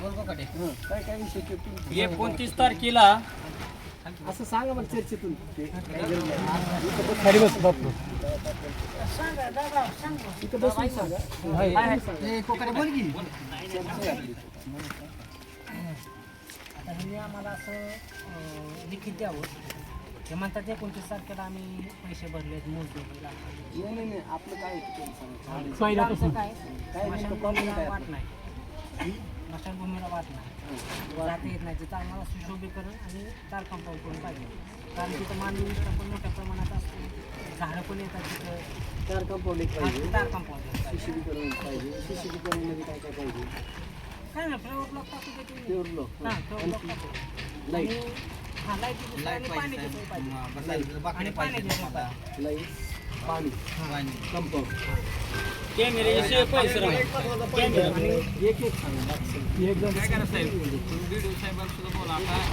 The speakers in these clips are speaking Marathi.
हं, काय काय विषय ते एकोणतीस तारखेला असं सांगा मला चर्चेतून. ते काही गरज नाही. इथं बस- खाली बस बापू इथं बसून सांगा. चर्चा आम्हाला असं अं, लिखित द्यावं ते म्हणतात एकोणतीस तारखेला आम्ही पैसे भरलेत मोजले नाही नाही नाही आपलं काय आहे ते त्यांनी सांगा. पहिल्यापासून. काय काय नेमकं problem वाट नाही. स्मशानभूमीला वाट नाही जाता येत नाही. तिथं आम्हाला सुशोभीकरण आणि चार कंपाऊंड करून पाहिजे. कारण तिथं मानवी विस्तार पण मोठ्या प्रमाणात असतो. झाडं पण येतात तिथं. चार कंपाऊंड पाहिजे. चार कंपाऊंड पाहिजे. शिशिरीकरणमध्ये काय काय पाहिजे? काय ना फ्लेवर ब्लॉक टाकू. प्युअर ब्लॉक हां फ्लेवर ब्लॉक टाकू लाइट. आणि हां लाइट सोय पाहिजे आणि पाण्याची सोय पाहिजे लाइट. पाणी. कंपाऊंड कॅमेऱ्याची सोय पैसे एक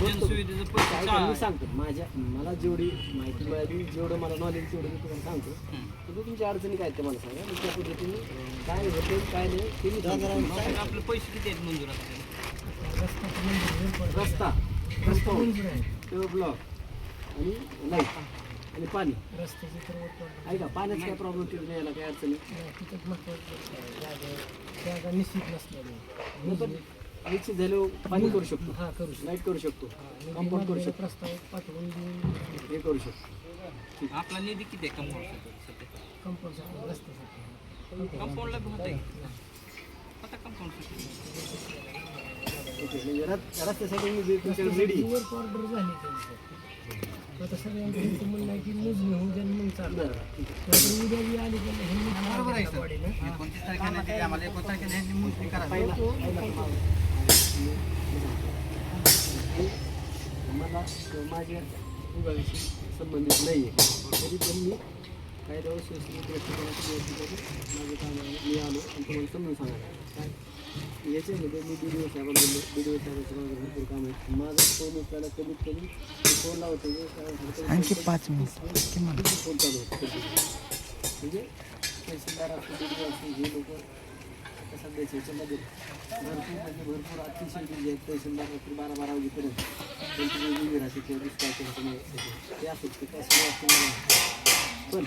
मी सांगतो. माझ्या मला जेवढी माहिती मिळाली जेवढं मला नॉलेज तेवढं मी तुम्हाला सांगतो. तर तुमच्या अडचणी काय ते मला सांगा. मी त्या पद्धतीने काय होते काय नाही ते मी आपले पैसे किती आहेत मंजूर आता? रस्ता. प्युअर ब्लॉक आणि लाइट आणि पाणी. रस्त्याची तर ऐका पाण्याचा काय प्रॉब्लेम तिथे यायला काय अडचणी तिथं महत्त्वाचं जागा जागा निश्चित नसल्याने पण निश्चित. झाल्यावर पाणी करू शकतो. हा करू शकतो. लाइट करू शकतो. कंपाऊंड करू शकतो. प्रस्ताव पाठवून देऊन हे करू शकतो. आपला निधी किती आहे कंपाऊंड सध्या? कंपाऊंड रस्त्यासाठी. कंपाऊंडला बी होतंय आता कंपाऊंड ओके म्हणजे रस- रस्त्यासाठी मी जे तुमच्याकडे रेडी वर्क ऑर्डर झाली त्यांची. आता सगळ्यांचं त्यांचं म्हणणं आहे की मोजणी होऊन जाईल मग चालू. तर उद्या बी आली की ह्यांनी बरोबर आहे एकोणतीस तारखेला दिली आम्हाला एकोणतीस तारखेला ह्यांनी मोजणी करा. मला माझ्या विभागाशी संबंधित नाही आहे तरी पण मी कायद्यावर सुस्थितीत दृष्टिकोनातून व्यवस्थित माझं काम आहे. मी आलो आणि तुम्हाला समजून सांगायला काय याच्यामध्ये मी डी डी ओ साहेबांना बोललो डी डी ओ साहेबांचं माझं भरपूर काम आहे माझा फोन उचलायला कमीत कमी फोन लावतो आणखी पाच मिनिट फोन चालू होतो म्हणजे तहसीलदार असतील बी डी असतील हे लोक आता सध्याच्या याच्यामध्ये भरपूर म्हणजे भरपूर अतिशय जे तहसीलदार रात्री बारा बारा वाजेपर्यंत त्यांची वेगवेगळी राहते किंवा दुष्काळ ह्याच्यामुळे ते असत ते काय सगळं असतं पण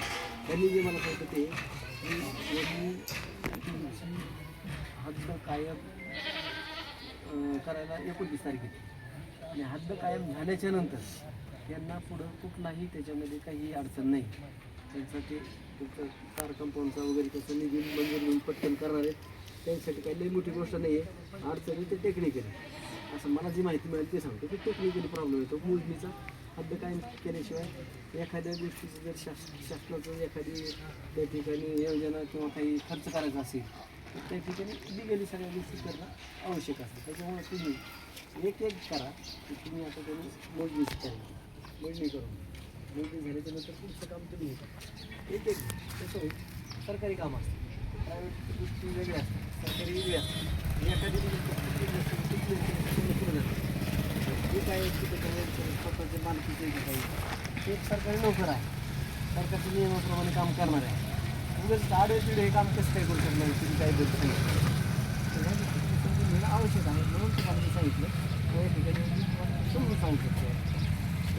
त्यांनी जे मला सांगितलं ते की यांनी तुमची हद्द कायम करायला एकोणतीस तारखेला आणि हद्द कायम झाल्याच्यानंतर यांना पुढं कुठलाही त्याच्यामध्ये काही अडचण नाही. त्यांसाठी ते कार कंपाऊंडचा वगैरे त्याचं निधी मंजूर होऊन पटकन करणार आहेत. त्यांच्यासाठी काही लई मोठी गोष्ट नाही आहे अडचणी ते टेक्निकली. असं मला जी माहिती मिळाली ते सांगतो की टेक्निकली प्रॉब्लेम येतो. मोजणीचा हद्द कायम केल्याशिवाय एखाद्या गोष्टीचं जर शास शासनाचं एखादी त्या ठिकाणी योजना किंवा काही खर्च करायचा असेल तर त्या ठिकाणी लिगली सगळ्या गोष्टी करणं आवश्यक असतं. त्याच्यामुळे तुम्ही एक एक करा की तुम्ही आता त्यांनी मोजणी करा. मोजणी करून. मोजणी झाल्याच्यानंतर पुढचं काम तुम्ही एक एक कसं होईल? सरकारी काम असतं. प्रायव्हेट गोष्टी वेगळ्या असतात. सरकारी वेगळी असतात. एखादी काय स्वतःचे काही ते एक सरकारी नोकर आहे. सरकारच्या नियमाप्रमाणे काम करणार आहे. उगाच आडे पिढे हे काम कसं काय करू शकणार तुम्ही काय बोलतो नाही. आवश्यक आहे. म्हणून तुम्हाला मी सांगितलं. त्या ठिकाणी मी तुम्हाला समजून सांगू शकतो.